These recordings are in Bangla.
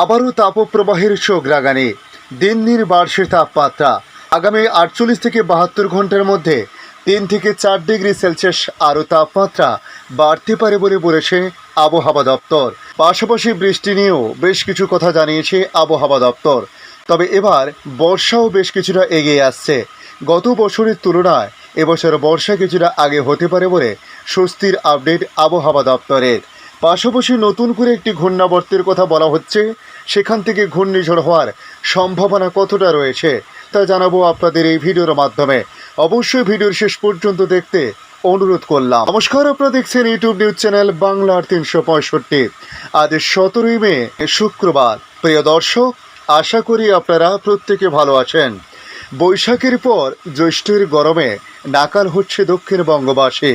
আবারও তাপপ্রবাহের চোখ রাগানি। দিন দিন বাড়ছে তাপমাত্রা আগামী আটচল্লিশ থেকে বাহাত্তর ঘণ্টার মধ্যে তিন থেকে চার ডিগ্রি সেলসিয়াস আরও তাপমাত্রা বাড়তে পারে বলে বলেছে আবহাওয়া দপ্তর। পাশাপাশি বৃষ্টি নিয়েও বেশ কিছু কথা জানিয়েছে আবহাওয়া দপ্তর। তবে এবার বর্ষাও বেশ কিছুটা এগিয়ে আসছে। গত বছরের তুলনায় এবছর বর্ষা কিছুটা আগে হতে পারে বলে স্বস্তির আপডেট আবহাওয়া দপ্তরের। পাশাপাশি নতুন করে একটি ঘূর্ণাবর্তের কথা বলা হচ্ছে। সেখান থেকে ঘূর্ণিঝড় হওয়ার সম্ভাবনা কতটা রয়েছে, তা জানাব আপনাদের এই ভিডিওর মাধ্যমে। অবশ্যই ভিডিওর শেষ পর্যন্ত দেখতে অনুরোধ করলাম। নমস্কার, আপনারা দেখছেন ইউটিউব নিউজ চ্যানেল বাংলার তিনশো পঁয়ষট্টি। আজ সতেরোই মে, শুক্রবার। প্রিয় দর্শক, আশা করি আপনারা প্রত্যেকে ভালো আছেন। বৈশাখের পর জ্যৈষ্ঠের গরমে নাকাল হচ্ছে দক্ষিণ বঙ্গবাসী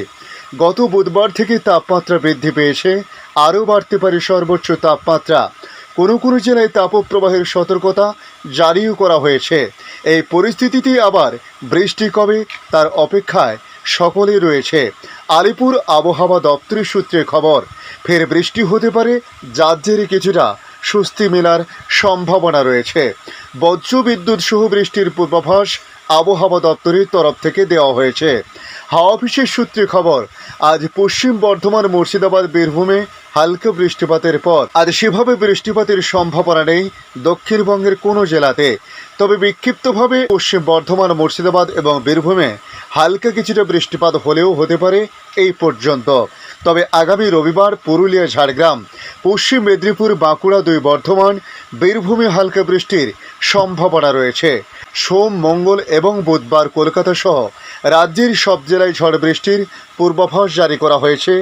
গত বুধবার থেকে তাপমাত্রা বৃদ্ধি পেয়েছে। আরও বাড়তে পারে সর্বোচ্চ তাপমাত্রা। কোনো কোনো জেলায় তাপপ্রবাহের সতর্কতা জারিও করা হয়েছে। এই পরিস্থিতিতে আবার বৃষ্টি কবে তার অপেক্ষায় সকলেই রয়েছে। আলিপুর আবহাওয়া দপ্তরের সূত্রে খবর, ফের বৃষ্টি হতে পারে, যার জেরে কিছুটা স্বস্তি মেলার সম্ভাবনা রয়েছে। বজ্র বিদ্যুৎ সহ বৃষ্টির পূর্বাভাস আবহাওয়া দপ্তরের তরফ থেকে দেওয়া হয়েছে। হাওয়া অফিসের সূত্রে খবর, আজ পশ্চিম বর্ধমান, মুর্শিদাবাদ, বীরভূমে হালকা বৃষ্টিপাতের পর, আজ সেভাবে বৃষ্টিপাতের সম্ভাবনা নেই দক্ষিণবঙ্গের কোনো জেলাতে। তবে বিক্ষিপ্তভাবে পশ্চিম বর্ধমান, মুর্শিদাবাদ এবং বীরভূমে হালকা কিছুটা বৃষ্টিপাত হলেও হতে পারে এই পর্যন্ত। তবে আগামী রবিবার পুরুলিয়া, ঝাড়গ্রাম, পশ্চিম মেদিনীপুর, বাঁকুড়া দুই বর্ধমান, বীরভূমে হালকা বৃষ্টির সম্ভাবনা রয়েছে। সোম, মঙ্গল এবং বুধবার কলকাতা সহ রাজ্যের সব জেলায় ঝড় বৃষ্টির পূর্বাভাস জারি করা হয়েছে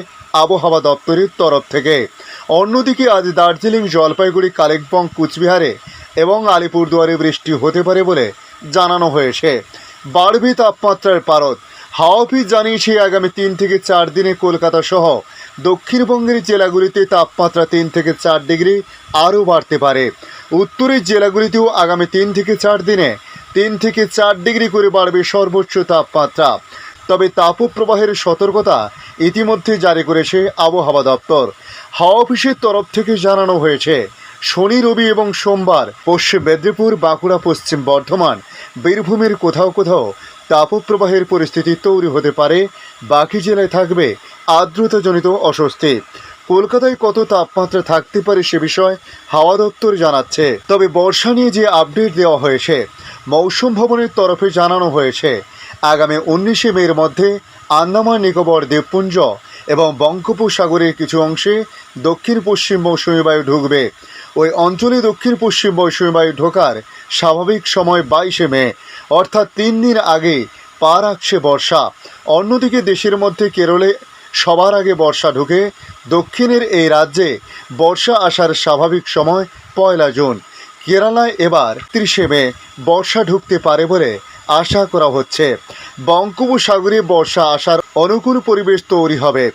আবহাওয়া দপ্তরের তরফ থেকে। অন্যদিকে আজ দার্জিলিং, জলপাইগুড়ি, কালিম্পং, কুচবিহারে এবং আলিপুরদুয়ারে বৃষ্টি হতে পারে বলে জানানো হয়েছে। বাড়বে তাপমাত্রার পারদ হাওয়া অফিস জানিয়েছে, আগামী তিন থেকে চার দিনে কলকাতা সহ দক্ষিণবঙ্গের জেলাগুলিতে তাপমাত্রা তিন থেকে চার ডিগ্রি, আরও বাড়তে পারে। উত্তরের জেলাগুলিতেও আগামী তিন থেকে চার দিনে তিন থেকে চার ডিগ্রি করে বাড়বে সর্বোচ্চ তাপমাত্রা। তবে তাপপ্রবাহের সতর্কতা ইতিমধ্যে জারি করেছে আবহাওয়া দপ্তর। হাওয়া অফিসের তরফ থেকে জানানো হয়েছে শনি, রবি এবং সোমবার পশ্চিম মেদিনীপুর, বাঁকুড়া, পশ্চিম বর্ধমান, বীরভূমের কোথাও কোথাও তাপপ্রবাহের পরিস্থিতি তৈরি হতে পারে। বাকি জেলায় থাকবে আর্দ্রতাজনিত অস্বস্তি। কলকাতায় কত তাপমাত্রা থাকতে পারে সে বিষয়ে হাওয়া দপ্তর জানাচ্ছে। তবে বর্ষা নিয়ে যে আপডেট দেওয়া হয়েছে, মৌসুম ভবনের তরফে জানানো হয়েছে, আগামী উনিশে মের মধ্যে আন্দামান, নিকোবর, দ্বীপপুঞ্জ এবং বঙ্গোপসাগরের কিছু অংশে দক্ষিণ পশ্চিম মৌসুমী বায়ু ঢুকবে। ওই অঞ্চলে দক্ষিণ পশ্চিম মৌসুমী ঢোকার স্বাভাবিক সময় বাইশে মে, অর্থাৎ তিন দিন আগে পা রাখছে বর্ষা। অন্যদিকে দেশের মধ্যে কেরলে সবার আগে বর্ষা ঢুকে, দক্ষিণের এই রাজ্যে বর্ষা আসার স্বাভাবিক সময় পয়লা জুন। কেরালায় এবার ত্রিশে মে বর্ষা ঢুকতে পারে বলে আশা করা হচ্ছে। বঙ্গোপসাগরে বর্ষা আসার অনুকূল পরিবেশ তৈরি হবে।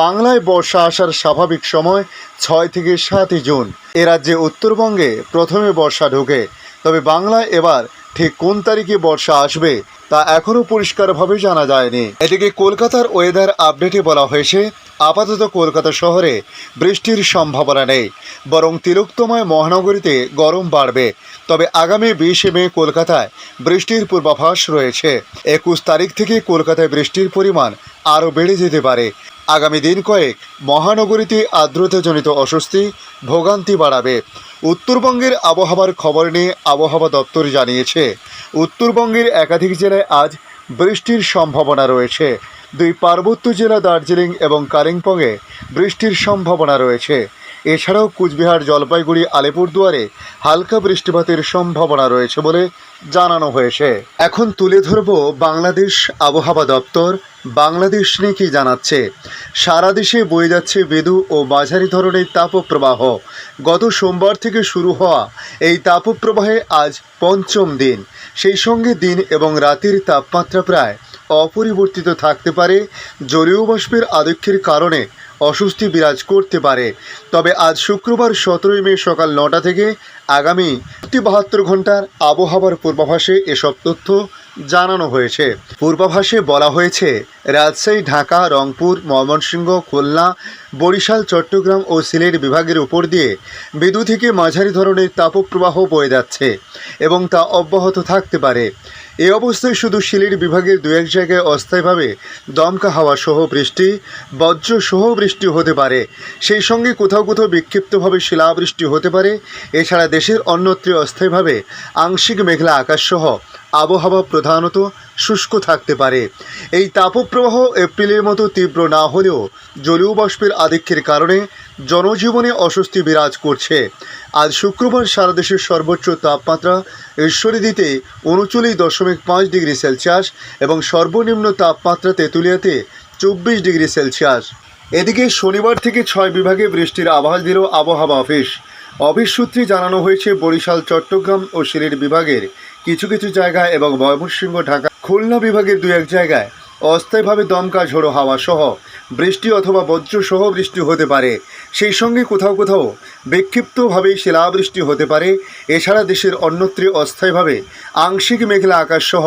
বাংলায় বর্ষা আসার স্বাভাবিক সময় ছয় থেকে সাতই জুন। এ রাজ্যে উত্তরবঙ্গে প্রথমে বর্ষা ঢোকে। তবে বাংলায় এবার ঠিক কোন তারিখে বর্ষা আসবে তা এখনও পরিষ্কারভাবে জানা যায়নি। এদিকে কলকাতার ওয়েদার আপডেটে বলা হয়েছে, আপাতত কলকাতা শহরে বৃষ্টির সম্ভাবনা নেই, বরং তিলোক্তময় মহানগরীতে গরম বাড়বে। তবে আগামী বিশে মে কলকাতায় বৃষ্টির পূর্বাভাস রয়েছে। একুশ তারিখ থেকে কলকাতায় বৃষ্টির পরিমাণ আরও বেড়ে যেতে পারে। আগামী দিন কয়েক মহানগরীতে আর্দ্রতাজনিত অস্বস্তি, ভোগান্তি বাড়াবে। উত্তরবঙ্গের আবহাওয়ার খবর নিয়ে আবহাওয়া দপ্তর জানিয়েছে, উত্তরবঙ্গের একাধিক জেলায় আজ বৃষ্টির সম্ভাবনা রয়েছে। দুই পার্বত্য জেলা দার্জিলিং এবং কালিম্পংয়ে বৃষ্টির সম্ভাবনা রয়েছে। এছাড়াও কুচবিহার জলপাইগুড়ি আলিপুরদুয়ারে হালকা বৃষ্টিপাতের সম্ভাবনা রয়েছে বলে জানানো হয়েছে। এখন তুলে ধরব বাংলাদেশ আবহাওয়া দপ্তর। বাংলাদেশ নিয়ে কি জানাচ্ছে? সারা দেশে বয়ে যাচ্ছে বেদু ও মাঝারি ধরনের তাপপ্রবাহ। গত সোমবার থেকে শুরু হওয়া এই তাপপ্রবাহে আজ পঞ্চম দিন। সেই সঙ্গে দিন এবং রাতের তাপমাত্রা প্রায় অপরিবর্তিত থাকতে পারে, জলীয় বাষ্পের আধিক্যের কারণে অস্বস্তি বিরাজ করতে পারে। তবে আজ শুক্রবার সতেরোই মে সকাল নটা থেকে আগামী বাহাত্তর ঘণ্টার আবহাওয়ার পূর্বাভাসে এসব তথ্য জানানো হয়েছে। পূর্বাভাসে বলা হয়েছে, রাজশাহী, ঢাকা, রংপুর, ময়মনসিংহ, খুলনা, বরিশাল, চট্টগ্রাম ও সিলেট বিভাগের উপর দিয়ে মৃদু থেকে মাঝারি ধরনের তাপপ্রবাহ বয়ে যাচ্ছে এবং তা অব্যাহত থাকতে পারে। এ অবস্থায় শুধু সিলেট বিভাগের দু এক জায়গায় অস্থায়ীভাবে দমকা হাওয়া সহ বৃষ্টি, বজ্র সহ বৃষ্টি হতে পারে। সেই সঙ্গে কোথাও কোথাও বিক্ষিপ্তভাবে শিলাবৃষ্টি হতে পারে। এছাড়া দেশের অন্যত্রে অস্থায়ীভাবে আংশিক মেঘলা আকাশ সহ আবহাওয়া প্রধানত শুষ্ক থাকতে পারে। এই তাপপ্রবাহ এপ্রিলের মতো তীব্র না হলেও জলীয় বাষ্পের আধিক্যের কারণে জনজীবনে অস্বস্তি বিরাজ করছে। আজ শুক্রবার সারা দেশের সর্বোচ্চ তাপমাত্রা ঈশ্বরদীতে উনচল্লিশ দশমিক পাঁচ ডিগ্রি সেলসিয়াস এবং সর্বনিম্ন তাপমাত্রা তেঁতুলিয়াতে চব্বিশ ডিগ্রি সেলসিয়াস। এদিকে শনিবার থেকে ছয় বিভাগে বৃষ্টির আভাস দিল আবহাওয়া অফিস। অফিস সূত্রে জানানো হয়েছে, বরিশাল, চট্টগ্রাম ও সিলেট বিভাগের কিছু কিছু জায়গায় এবং ময়মনসিংহ, ঢাকা, খুলনা বিভাগের দু এক জায়গায় অস্থায়ীভাবে দমকা ঝোড়ো হাওয়া সহ বৃষ্টি অথবা বজ্র সহ বৃষ্টি হতে পারে। সেই সঙ্গে কোথাও কোথাও বিক্ষিপ্তভাবে শিলাবৃষ্টি হতে পারে। এছাড়া দেশের অন্যত্রে অস্থায়ীভাবে আংশিক মেঘলা আকাশ সহ